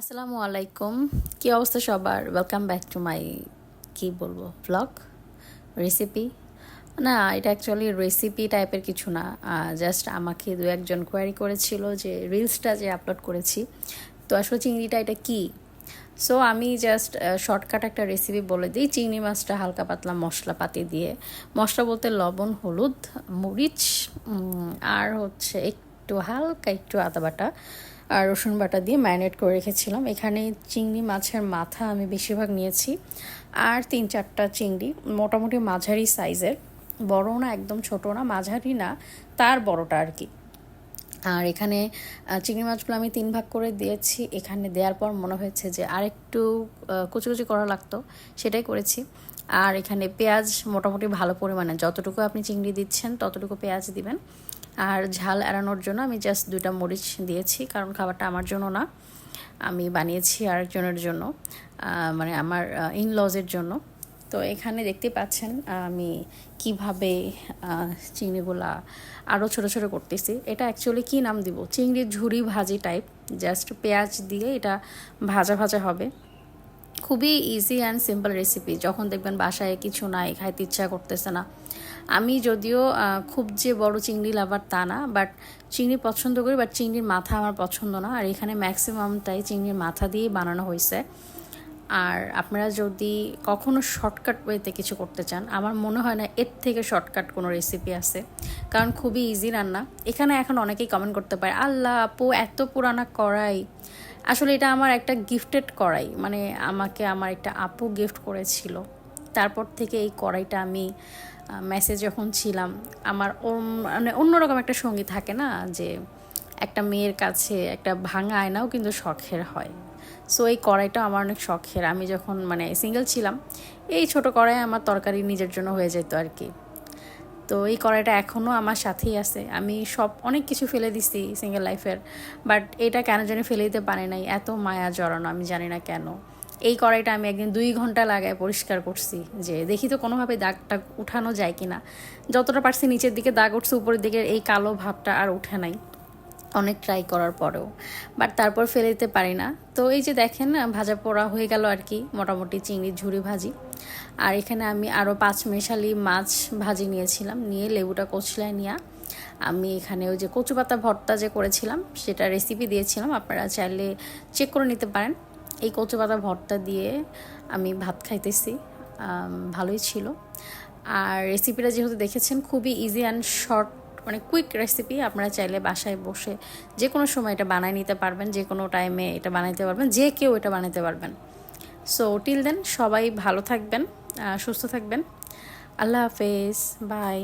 আসসালামু আলাইকুম। কি অবস্থা সবার? ওয়েলকাম ব্যাক টু মাই কি বলব ব্লগ রেসিপি না, এটা অ্যাকচুয়ালি রেসিপি টাইপের কিছু না। জাস্ট আমাকে দু একজন কোয়ারি করেছিল যে রিলসটা যে আপলোড করেছি। তো আসলে চিংড়িটা এটা কি? সো আমি জাস্ট শর্টকাট একটা রেসিপি বলে দিই। চিংড়ি মাছটা হালকা পাতলা মশলাপাতি দিয়ে। মশলা বলতে লবণ, হলুদ, মরিচ আর হচ্ছে একটু হালকা একটু আদা বাটা আর রসুন বাটা দিয়ে ম্যারিনেট করে রেখেছিলাম। এখানে চিংড়ি মাছের মাথা আমি বেশিরভাগ নিয়েছি আর তিন চারটা চিংড়ি, মোটামুটি মাঝারি সাইজের। বড় না, একদম ছোট না, মাঝারি না, তার বড়টা আর কি। আর এখানে চিংড়ি মাছগুলো আমি তিন ভাগ করে দিয়েছি। এখানে দেওয়ার পর মনে হয়েছে যে আরেকটু কুচি কুচি করা লাগতো, সেটাই করেছি। আর এখানে পেঁয়াজ মোটামুটি ভালো পরিমাণে, যতটুকু আপনি চিংড়ি দিচ্ছেন, ততটুকু পেঁয়াজ দিবেন। আর ঝাল এড়ানোর জন্য আমি জাস্ট দুইটা মরিচ দিয়েছি, কারণ খাবারটা আমার জন্য না। আমি বানিয়েছি আরেকজনের জন্য মানে আমার ইনলজের জন্য। তো এখানে দেখতে পাচ্ছেন আমি কীভাবে চিংড়িগুলা আরও ছোট ছোট করতেছি। এটা অ্যাকচুয়ালি কি নাম দিব? চিংড়ির ঝুরি ভাজি টাইপ জাস্ট পেঁয়াজ দিয়ে এটা ভাজা ভাজা হবে। খুবই ইজি অ্যান্ড সিম্পল রেসিপি যখন দেখবেন বাসায় কিছু নাই, খাইতে ইচ্ছা করতেছে না আমি যদিও খুব যে বড় চিংড়ি লাভার তা না, বাট চিংড়ি পছন্দ করি, বাট চিংড়ির মাথা আমার পছন্দ না। আর এখানে ম্যাক্সিমামটাই চিংড়ির মাথা দিয়েই বানানো হয়েছে আর আপনারা যদি কখনো শর্টকাট ওয়েতে কিছু করতে চান, আমার মনে হয় না এর থেকে শর্টকাট কোনো রেসিপি আছে। কারণ খুবই ইজি রান্না। এখানে এখন অনেকেই কমেন্ট করতে পারে, আল্লাহ আপু, এত পুরানা কড়াই। আসলে এটা আমার একটা গিফটেড কড়াই। মানে আমাকে আমার একটা আপু গিফট করেছিল। তারপর থেকে এই কড়াইটা আমি মেসেজ যখন ছিলাম, আমার মানে অন্যরকম একটা সঙ্গী থাকে না যে একটা মেয়ের কাছে একটা ভাঙা আয়নাও কিন্তু শখের হয়। সো এই কড়াইটা আমার অনেক শখের। আমি যখন মানে সিঙ্গেল ছিলাম, এই ছোট কড়াই আমার তরকারি নিজের জন্য হয়ে যেত আর কি তো, এই কড়াইটা এখনও আমার সাথেই আছে। আমি সব, অনেক কিছু ফেলে দিছি সিঙ্গেল লাইফের বাট এটা কেন জানি ফেলে দিতে পারি নাই। এত মায়া জড়ানো, আমি জানি না কেন। এই কড়াইটা আমি একদিন দুই ঘণ্টা লাগায় পরিষ্কার করছি যে দেখি তো কোনোভাবে দাগটা উঠানো যায় কি না যতটা পারছি নিচের দিকে দাগ উঠছে, উপরের দিকে এই কালো ভাবটা আর উঠে নাই। অনেক ট্রাই করার পরেও। বাট তারপর ফেলে দিতে পারি না। তো এই যে দেখেন ভাজা পোড়া হয়ে গেল আর কি, মোটামুটি চিংড়ির ঝুড়ি ভাজি। আর এখানে আমি আরও পাঁচ মেশালি মাছ ভাজি নিয়েছিলাম, নিয়ে লেবুটা কচলায় নিয়ে আমি এখানে ওই যে কচু পাতা ভর্তা যে করেছিলাম, সেটা রেসিপি দিয়েছিলাম। আপনারা চাইলে চেক করে নিতে পারেন। এই কচু পাতা ভর্তা দিয়ে আমি ভাত খাইতেছি ভালোই ছিল। আর রেসিপিটা যেহেতু দেখেছেন, খুবই ইজি অ্যান্ড শর্ট মানে কুইক রেসিপি আপনারা চাইলে বাসায় বসে যে কোনো সময় এটা বানায় নিতে পারবেন যে কোনো টাইমে এটা বানাইতে পারবেন, যে কেউ এটা বানাইতে পারবেন। সো টিল দেন সবাই ভালো থাকবেন সুস্থ থাকবেন। আল্লাহ হাফেজ বাই